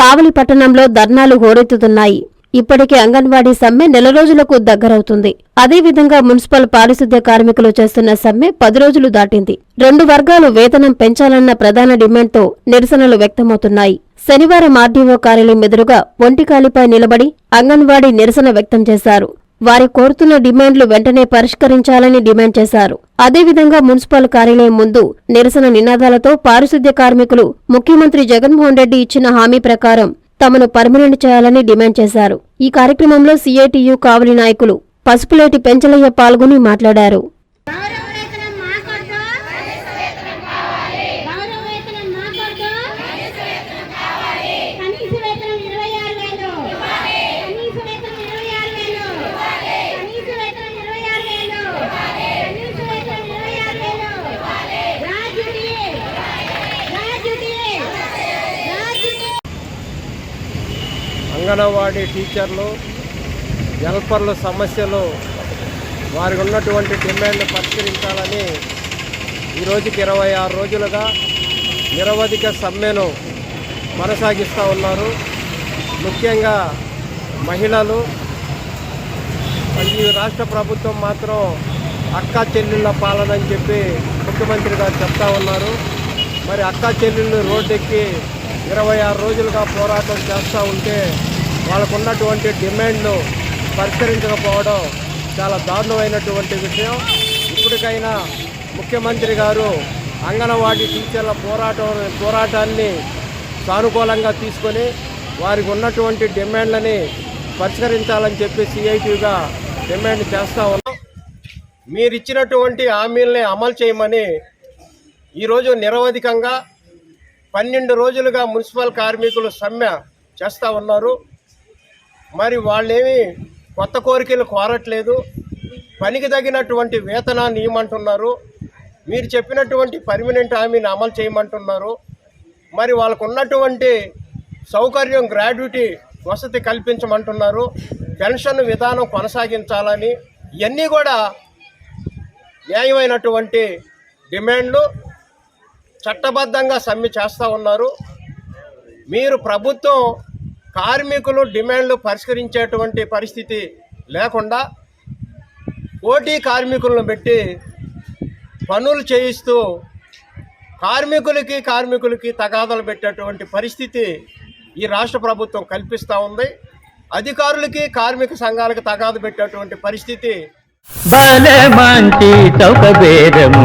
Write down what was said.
కావలి పట్టణంలో ధర్నాలు హోరెత్తుతున్నాయి. ఇప్పటికే అంగన్వాడీ సమ్మె నెల రోజులకు దగ్గరవుతుంది. అదేవిధంగా మున్సిపల్ పారిశుద్ధ్య కార్మికులు చేస్తున్న సమ్మె పది రోజులు దాటింది. రెండు వర్గాలు వేతనం పెంచాలన్న ప్రధాన డిమాండ్తో నిరసనలు వ్యక్తమవుతున్నాయి. శనివారం ఆర్డీఓ కార్యాలయం ఎదురుగా ఒంటికాలిపై నిలబడి అంగన్వాడీ నిరసన వ్యక్తం చేశారు. వారి కోరుతున్న డిమాండ్లు వెంటనే పరిష్కరించాలని డిమాండ్ చేశారు. అదేవిధంగా మున్సిపల్ కార్యాలయం ముందు నిరసన నినాదాలతో పారిశుద్ధ్య కార్మికులు ముఖ్యమంత్రి జగన్మోహన్ రెడ్డి ఇచ్చిన హామీ ప్రకారం తమను పర్మనెంట్ చేయాలని డిమాండ్ చేశారు. ఈ కార్యక్రమంలో సీఐటియు కావలి నాయకులు పసుపులేటి పెంచలయ్య పాల్గొని మాట్లాడారు గౌరవ వేతనం మాకొద్దు గౌరవ వేతనం మాకొద్దు కనీస వేతనం ఇరవై ఆరు వేలు కనీస వేతనం ఇరవై ఆరు వేలు కనీస వేతనం ఇరవై ఆరు వేలు కనీస వేతనం ఇరవై ఆరు వేలు రాజుడి రాజుడి రాజుడి అంగన్వాడీ టీచర్లు హెల్పర్ల సమస్యలు వారికి ఉన్నటువంటి డిమాండ్ పరిష్కరించాలని ఈరోజుకి ఇరవై ఆరు రోజులుగా నిరవధిక సమ్మెను కొనసాగిస్తూ ఉన్నారు. ముఖ్యంగా మహిళలు ఈ రాష్ట్ర ప్రభుత్వం మాత్రం అక్క చెల్లెళ్ళ పాలన అని చెప్పి ముఖ్యమంత్రి గారు చెప్తా ఉన్నారు. మరి అక్కా చెల్లెళ్ళు రోడ్డెక్కి ఇరవై ఆరు రోజులుగా పోరాటం చేస్తూ ఉంటే వాళ్ళకు ఉన్నటువంటి డిమాండ్ను పరిష్కరించకపోవడం చాలా దారుణమైనటువంటి విషయం. ఇప్పటికైనా ముఖ్యమంత్రి గారు అంగన్వాడీ టీచర్ల పోరాటం పోరాటాన్ని సానుకూలంగా తీసుకొని వారికి ఉన్నటువంటి డిమాండ్లని పరిష్కరించాలని చెప్పి సిఐటిగా డిమాండ్ చేస్తూ ఉన్నాం. మీరు ఇచ్చినటువంటి హామీల్ని అమలు చేయమని ఈరోజు నిరవధికంగా పన్నెండు రోజులుగా మున్సిపల్ కార్మికులు సమ్మె చేస్తూ ఉన్నారు. మరి వాళ్ళేమి కొత్త కోరికలు కోరట్లేదు. పనికి తగినటువంటి వేతనాన్ని ఇవ్వమంటున్నారు. మీరు చెప్పినటువంటి పర్మనెంట్ హామీని అమలు చేయమంటున్నారు. మరి వాళ్ళకు ఉన్నటువంటి సౌకర్యం గ్రాడ్యుటీ వసతి కల్పించమంటున్నారు. పెన్షన్ విధానం కొనసాగించాలని ఇవన్నీ కూడా న్యాయమైనటువంటి డిమాండ్లు చట్టబద్ధంగా సమ్మె చేస్తూ ఉన్నారు. మీరు ప్రభుత్వం కార్మికులు డిమాండ్లు పరిష్కరించేటువంటి పరిస్థితి లేకుండా పోటీ కార్మికులను పెట్టి పనులు చేయిస్తూ కార్మికులకి కార్మికులకి తగాదాలు పెట్టేటువంటి పరిస్థితి ఈ రాష్ట్ర ప్రభుత్వం కల్పిస్తూ ఉంది. అధికారులకి కార్మిక సంఘాలకు తగాదు పెట్టేటువంటి పరిస్థితి. బలమంటి చౌక బేరము